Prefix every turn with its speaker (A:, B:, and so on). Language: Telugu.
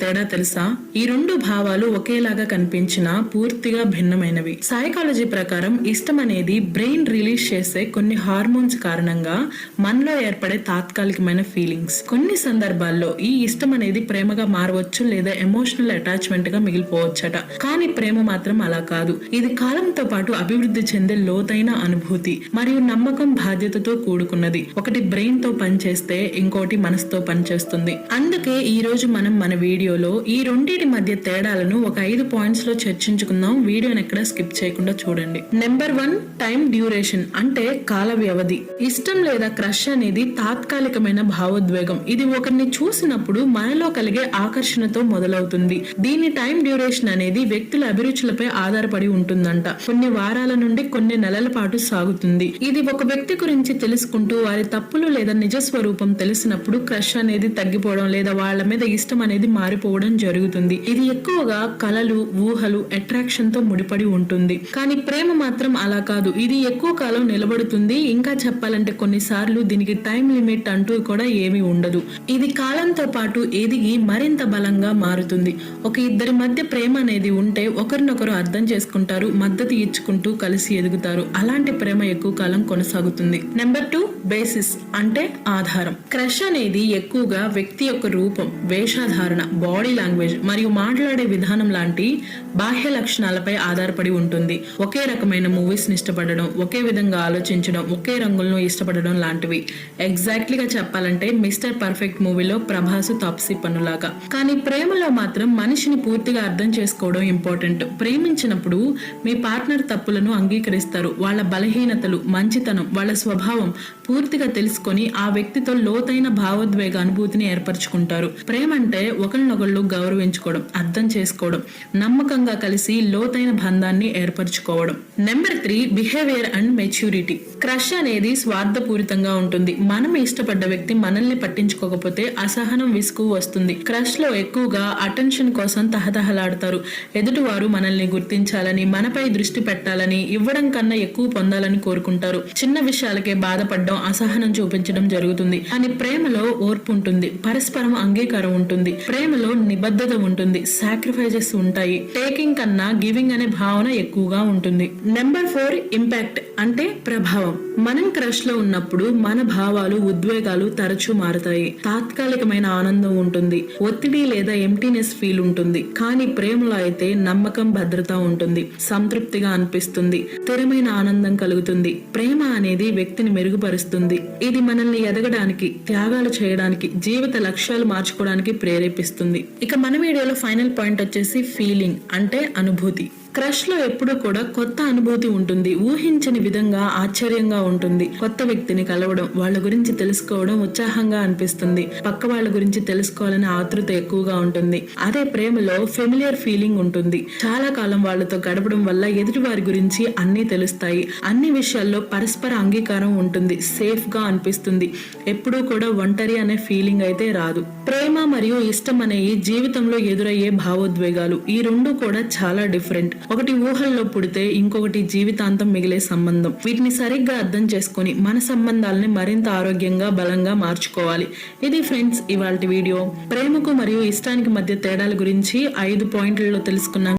A: తేడా తెలుసా? ఈ రెండు భావాలు ఒకేలాగా కనిపించినా పూర్తిగా భిన్నమైనవి. సైకాలజీ ప్రకారం ఇష్టం అనేది బ్రెయిన్ రిలీజ్ చేసే కొన్ని హార్మోన్స్ కారణంగా మనలో ఏర్పడే తాత్కాలికమైన ఫీలింగ్స్ కొన్ని సందర్భాల్లో ఈ ఇష్టం అనేది ప్రేమగా మారవచ్చు లేదా ఎమోషనల్ అటాచ్మెంట్గా మిగిలిపోవచ్చట. కానీ ప్రేమ మాత్రం అలా కాదు. ఇది కాలంతో పాటు అభివృద్ధి చెందే లోతైన అనుభూతి మరియు నమ్మకం బాధ్యతతో కూడుకున్నది. ఒకటి బ్రెయిన్తో పనిచేస్తే ఇంకోటి మనసుతో పనిచేస్తుంది. అందుకే ఈ రోజు మనం మన వీడియో వీడియోలో ఈ రెండింటి మధ్య తేడాలను ఒక ఐదు పాయింట్స్లో చర్చించుకుందాం. వీడియోని ఎక్కడ స్కిప్ చేయకుండా చూడండి. నెంబర్ వన్ టైం డ్యూరేషన్ అంటే కాల వ్యవధి. ఇష్టం లేదా క్రష్ అనేది తాత్కాలికమైన భావోద్వేగం. ఇది ఒకరిని చూసినప్పుడు మనలో కలిగే ఆకర్షణతో మొదలవుతుంది. దీని టైం డ్యూరేషన్ అనేది వ్యక్తుల అభిరుచులపై ఆధారపడి ఉంటుందంట. కొన్ని వారాల నుండి కొన్ని నెలల పాటు సాగుతుంది. ఇది ఒక వ్యక్తి గురించి తెలుసుకుంటూ వారి తప్పులు లేదా నిజ స్వరూపం తెలిసినప్పుడు క్రష్ అనేది తగ్గిపోవడం లేదా వాళ్ళ మీద ఇష్టం అనేది మారిపోవడం జరుగుతుంది. ఇది ఎక్కువగా కలలు ఊహలు అట్రాక్షన్తో ముడిపడి ఉంటుంది. కానీ ప్రేమ మాత్రం అలా కాదు. ఇది ఎక్కువ కాలం నిలబడుతుంది. ఇంకా చెప్పాలంటే కొన్నిసార్లు దీనికి టైం లిమిట్ అంటూ కూడా ఏమీ ఉండదు. ఇది కాలంతో పాటు ఎదిగి మరింత బలంగా మారుతుంది. ఒక ఇద్దరి మధ్య ప్రేమ అనేది ఉంటే ఒకరినొకరు అర్థం చేసుకుంటారు మద్దతు ఇచ్చుకుంటూ కలిసి ఎదుగుతారు. అలాంటి ప్రేమ ఎక్కువ కాలం కొనసాగుతుంది. నెంబర్ టూ బేసిస్ అంటే ఆధారం. క్రష్ అనేది ఎక్కువగా వ్యక్తి యొక్క రూపం వేషధారణ బాడీ లాంగ్వేజ్ మరియు మాట్లాడే విధానం లాంటి బాహ్య లక్షణాలపై ఆధారపడి ఉంటుంది. ఒకే రకమైన మూవీస్ని ఇష్టపడడం ఒకే విధంగా ఆలోచించడం ఒకే రంగులను ఇష్టపడడం లాంటివి. ఎగ్జాక్ట్లీగా చెప్పాలంటే మిస్టర్ పర్ఫెక్ట్ మూవీలో ప్రభాసు తాప్సీ పనులాగా కానీ ప్రేమలో మాత్రం మనిషిని పూర్తిగా అర్థం చేసుకోవడం ఇంపార్టెంట్ ప్రేమించినప్పుడు మీ పార్ట్నర్ తప్పులను అంగీకరిస్తారు. వాళ్ళ బలహీనతలు మంచితనం వాళ్ళ స్వభావం పూర్తిగా తెలుసుకొని ఆ వ్యక్తితో లోతైన భావోద్వేగ అనుభూతిని ఏర్పరచుకుంటారు. ప్రేమ అంటే ఒకరినొకళ్ళు గౌరవించుకోవడం అర్థం చేసుకోవడం నమ్మకంగా కలిసి లోతైన బంధాన్ని ఏర్పరచుకోవడం. Number three behaviour and maturity crush అనేది స్వార్థపూరితంగా ఉంటుంది. మనం ఇష్టపడ్డ వ్యక్తి మనల్ని పట్టించుకోకపోతే అసహనం విసుగు వస్తుంది. క్రష్లో ఎక్కువగా అటెన్షన్ కోసం తహతహలాడతారు. ఎదుటివారు మనల్ని గుర్తించాలని మనపై దృష్టి పెట్టాలని ఇవ్వడం కన్నా ఎక్కువ పొందాలని కోరుకుంటారు. చిన్న విషయాలకే బాధపడడం అసహనం చూపించడం జరుగుతుంది. అని ప్రేమలో ఓర్పు ఉంటుంది. పరస్పరం అంగీకారం ఉంటుంది. ప్రేమలో నిబద్ధత ఉంటుంది సాక్రిఫైజెస్ ఉంటాయి. టేకింగ్ కన్నా గివింగ్ అనే భావన ఎక్కువగా ఉంటుంది. నెంబర్ ఫోర్ ఇంపాక్ట్ అంటే ప్రభావం. మనం క్రష్లో ఉన్నప్పుడు మన భావాలు ఉద్వేగాలు తరచూ మారుతాయి. తాత్కాలికమైన ఆనందం ఉంటుంది. ఒత్తిడి లేదా ఎంటీనెస్ ఫీల్ ఉంటుంది. కానీ ప్రేమలో అయితే నమ్మకం భద్రత ఉంటుంది. సంతృప్తిగా అనిపిస్తుంది. స్థిరమైన ఆనందం కలుగుతుంది. ప్రేమ అనేది వ్యక్తిని మెరుగుపరుస్తుంది. ఇది మనల్ని ఎదగడానికి త్యాగాలు చేయడానికి జీవిత లక్ష్యాలు మార్చుకోవడానికి ప్రేరేపిస్తుంది. ఇక మన వీడియోలో ఫైనల్ పాయింట్ వచ్చేసి ఫీలింగ్ అంటే అనుభూతి. క్రష్లో ఎప్పుడు కూడా కొత్త అనుభూతి ఉంటుంది. ఊహించని విధంగా ఆశ్చర్యంగా ఉంటుంది. కొత్త వ్యక్తిని కలవడం వాళ్ళ గురించి తెలుసుకోవడం ఉత్సాహంగా అనిపిస్తుంది. పక్క వాళ్ళ గురించి తెలుసుకోవాలనే ఆతృత ఎక్కువగా ఉంటుంది. అదే ప్రేమలో ఫెమిలియర్ ఫీలింగ్ ఉంటుంది. చాలా కాలం వాళ్ళతో గడపడం వల్ల ఎదుటి వారి గురించి అన్ని తెలుస్తాయి. అన్ని విషయాల్లో పరస్పర అంగీకారం ఉంటుంది. సేఫ్గా అనిపిస్తుంది. ఎప్పుడూ కూడా ఒంటరి అనే ఫీలింగ్ అయితే రాదు. ప్రేమ మరియు ఇష్టం అనేవి జీవితంలో ఎదురయ్యే భావోద్వేగాలు. ఈ రెండు కూడా చాలా డిఫరెంట్. ఒకటి ఊహల్లో పుడితే ఇంకొకటి జీవితాంతం మిగిలే సంబంధం. వీటిని సరిగ్గా అర్థం చేసుకొని మన సంబంధాలని మరింత ఆరోగ్యంగా బలంగా మార్చుకోవాలి. ఇది ఫ్రెండ్స్ ఇవాళ వీడియో. ప్రేమకు మరియు ఇష్టానికి మధ్య తేడాల గురించి ఐదు పాయింట్లలో తెలుసుకున్నాం.